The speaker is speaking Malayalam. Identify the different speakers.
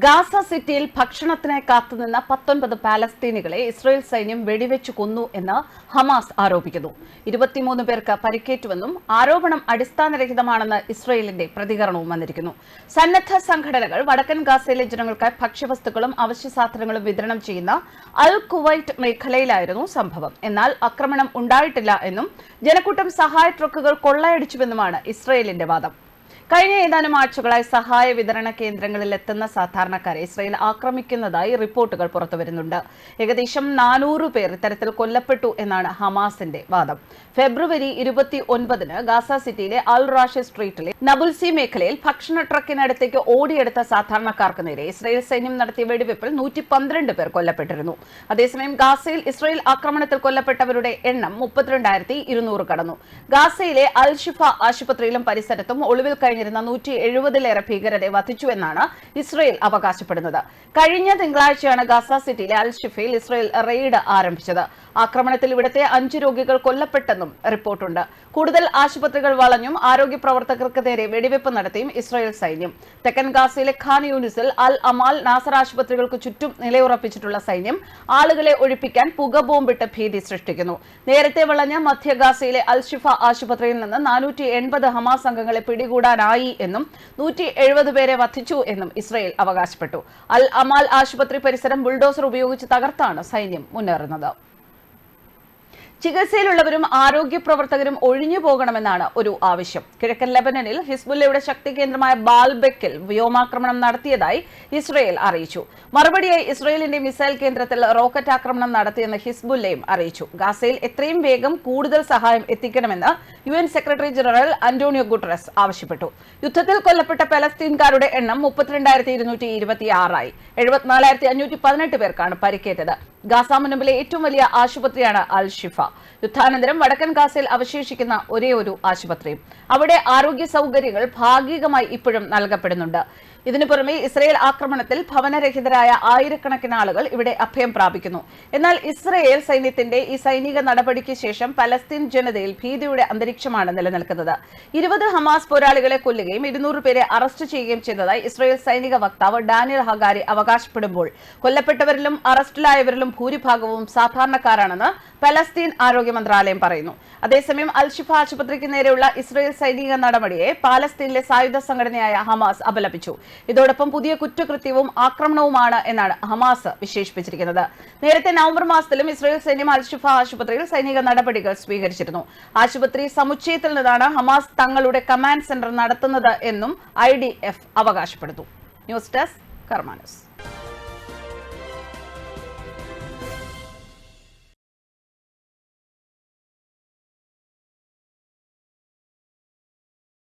Speaker 1: ഗാസ സിറ്റിയിൽ ഭക്ഷണത്തിനായി കാത്തുനിന്ന പത്തൊൻപത് പാലസ്തീനികളെ ഇസ്രായേൽ സൈന്യം വെടിവെച്ചു കൊന്നു എന്ന് ഹമാസ് ആരോപിക്കുന്നു. ഇരുപത്തിമൂന്ന് പേർക്ക് പരിക്കേറ്റുവെന്നും ആരോപണം അടിസ്ഥാനരഹിതമാണെന്ന് ഇസ്രായേലിന്റെ പ്രതികരണവും വന്നിരിക്കുന്നു. സന്നദ്ധ സംഘടനകൾ വടക്കൻ ഗാസയിലെ ജനങ്ങൾക്കായി ഭക്ഷ്യവസ്തുക്കളും അവശ്യ സാധനങ്ങളും വിതരണം ചെയ്യുന്ന അൽ കുവൈറ്റ് മേഖലയിലായിരുന്നു സംഭവം. എന്നാൽ ആക്രമണം ഉണ്ടായിട്ടില്ല എന്നും ജനക്കൂട്ടം സഹായ ട്രക്കുകൾ കൊള്ളയടിച്ചുവെന്നുമാണ് ഇസ്രായേലിന്റെ വാദം. കഴിഞ്ഞ ഏതാനും ആഴ്ചകളായി സഹായ വിതരണ കേന്ദ്രങ്ങളിൽ എത്തുന്ന സാധാരണക്കാരെ ഇസ്രയേൽ ആക്രമിക്കുന്നതായി റിപ്പോർട്ടുകൾ പുറത്തുവരുന്നുണ്ട് ഏകദേശം നാനൂറ് പേർ ഇത്തരത്തിൽ കൊല്ലപ്പെട്ടു എന്നാണ് ഹമാസിന്റെ വാദം. ഫെബ്രുവരി ഇരുപത്തി ഒൻപതിന് ഗാസ സിറ്റിയിലെ അൽ റാഷി സ്ട്രീറ്റിലെ നബുൽസി മേഖലയിൽ ഭക്ഷണ ട്രക്കിനടുത്തേക്ക് ഓടിയെടുത്ത സാധാരണക്കാർക്ക് നേരെ ഇസ്രയേൽ സൈന്യം നടത്തിയ വെടിവെപ്പിൽ നൂറ്റി പന്ത്രണ്ട് പേർ കൊല്ലപ്പെട്ടിരുന്നു. അതേസമയം ഗാസയിൽ ഇസ്രയേൽ ആക്രമണത്തിൽ കൊല്ലപ്പെട്ടവരുടെ എണ്ണം മുപ്പത്തിരണ്ടായിരത്തി ഇരുന്നൂറ് കടന്നു. ഗാസയിലെ അൽ ഷിഫ ആശുപത്രിയിലും പരിസരത്തും ഒളിവിൽ കഴിഞ്ഞിരുന്ന നൂറ്റി എഴുപതിലേറെ ഭീകരരെ വധിച്ചുവെന്നാണ് ഇസ്രയേൽ അവകാശപ്പെടുന്നത്. കഴിഞ്ഞ തിങ്കളാഴ്ചയാണ് ഗാസ സിറ്റിയിലെ അൽ ഷിഫയിൽ ഇസ്രയേൽ റെയ്ഡ് ആരംഭിച്ചത്. ആക്രമണത്തിൽ ഇവിടുത്തെ അഞ്ച് രോഗികൾ കൊല്ലപ്പെട്ടെന്നും റിപ്പോർട്ടുണ്ട്. കൂടുതൽ ആശുപത്രികൾ വളഞ്ഞും ആരോഗ്യ പ്രവർത്തകർക്ക് നേരെ വെടിവെപ്പ് നടത്തിയും ഇസ്രയേൽ സൈന്യം. തെക്കൻ ഗാസയിലെ ഖാൻ യൂണിസിൽ അൽ അമാൽ നാസർ ആശുപത്രികൾക്ക് ചുറ്റും നിലയുറപ്പിച്ചിട്ടുള്ള സൈന്യം ആളുകളെ ഒഴിപ്പിക്കാൻ പുക ബോംബിട്ട് ഭീതി സൃഷ്ടിക്കുന്നു. നേരത്തെ വളഞ്ഞ മധ്യ ഗാസയിലെ അൽ ഷിഫ ആശുപത്രിയിൽ നിന്ന് നാനൂറ്റി എൺപത് ഹമാസ് അംഗങ്ങളെ പിടികൂടാനായി എന്നും നൂറ്റി എഴുപത് പേരെ വധിച്ചു എന്നും ഇസ്രയേൽ അവകാശപ്പെട്ടു. അൽ അമാൽ ആശുപത്രി പരിസരം ബുൾഡോസർ ഉപയോഗിച്ച് തകർത്താണ് സൈന്യം മുന്നേറുന്നത്. ചികിത്സയിലുള്ളവരും ആരോഗ്യ പ്രവർത്തകരും ഒഴിഞ്ഞു പോകണമെന്നാണ് ഒരു ആവശ്യം. കിഴക്കൻ ലെബനനിൽ ഹിസ്ബുല്ലയുടെ ശക്തി കേന്ദ്രമായ ബാൽബെക്കിൽ വ്യോമാക്രമണം നടത്തിയതായി ഇസ്രയേൽ അറിയിച്ചു. മറുപടിയായി ഇസ്രയേലിന്റെ മിസൈൽ കേന്ദ്രത്തിൽ റോക്കറ്റ് ആക്രമണം നടത്തിയെന്ന് ഹിസ്ബുല്ലയും അറിയിച്ചു. ഗാസയിൽ എത്രയും വേഗം കൂടുതൽ സഹായം എത്തിക്കണമെന്ന് U N secretary general Antonio Guterres ആവശ്യപ്പെട്ടു. യുദ്ധത്തിൽ കൊല്ലപ്പെട്ട പലസ്തീൻകാരുടെ എണ്ണം മുപ്പത്തിരണ്ടായിരത്തി ഇരുന്നൂറ്റി ഇരുപത്തി ആറായി എഴുപത്തിനാലായിരത്തി അഞ്ഞൂറ്റി പതിനെട്ട് പേർക്കാണ് പരിക്കേറ്റത്. ഗാസ ഏറ്റവും വലിയ ആശുപത്രിയാണ് അൽ ഷിഫ യുദ്ധാനന്തരം വടക്കൻ ഗാസയിൽ അവശേഷിക്കുന്ന ഒരേ ഒരു ആശുപത്രിയും. അവിടെ ആരോഗ്യ സൗകര്യങ്ങൾ ഭാഗികമായി ഇപ്പോഴും നൽകപ്പെടുന്നുണ്ട്. ഇതിനു പുറമെ ഇസ്രയേൽ ആക്രമണത്തിൽ ഭവനരഹിതരായ ആയിരക്കണക്കിന് ആളുകൾ ഇവിടെ അഭയം പ്രാപിക്കുന്നു. എന്നാൽ ഇസ്രയേൽ സൈന്യത്തിന്റെ ഈ സൈനിക നടപടിക്ക് ശേഷം പലസ്തീൻ ജനതയിൽ ഭീതിയുടെ അന്തരീക്ഷമാണ് നിലനിൽക്കുന്നത്. ഇരുപത് ഹമാസ് പോരാളികളെ കൊല്ലുകയും ഇരുന്നൂറ് പേരെ അറസ്റ്റ് ചെയ്യുകയും ചെയ്തതായി ഇസ്രയേൽ സൈനിക വക്താവ് ഡാനിയൽ ഹഗാരി അവകാശപ്പെടുമ്പോൾ. കൊല്ലപ്പെട്ടവരിലും അറസ്റ്റിലായവരിലും ഭൂരിഭാഗവും സാധാരണക്കാരാണെന്ന് പലസ്തീൻ ആരോഗ്യ മന്ത്രാലയം പറയുന്നു. അതേസമയം അൽഷിഫ ആശുപത്രിക്ക് നേരെയുള്ള ഇസ്രയേൽ സൈനിക നടപടിയെ പാലസ്തീനിലെ സായുധ സംഘടനയായ ഹമാസ് അപലപിച്ചു. ഇതോടൊപ്പം പുതിയ കുറ്റകൃത്യവും ആക്രമണവുമാണ് എന്നാണ് ഹമാസ് വിശേഷിപ്പിച്ചിരിക്കുന്നത്. നേരത്തെ നവംബർ മാസത്തിലും ഇസ്രയേൽ സൈന്യം അൽഷിഫ ആശുപത്രിയിൽ സൈനിക നടപടികൾ സ്വീകരിച്ചിരുന്നു. ആശുപത്രി സമുച്ചയത്തിൽ നിന്നാണ് ഹമാസ് തങ്ങളുടെ കമാൻഡ് സെന്റർ നടത്തുന്നത് എന്നും ഐ അവകാശപ്പെടുന്നു. News desk കർമാനസ്.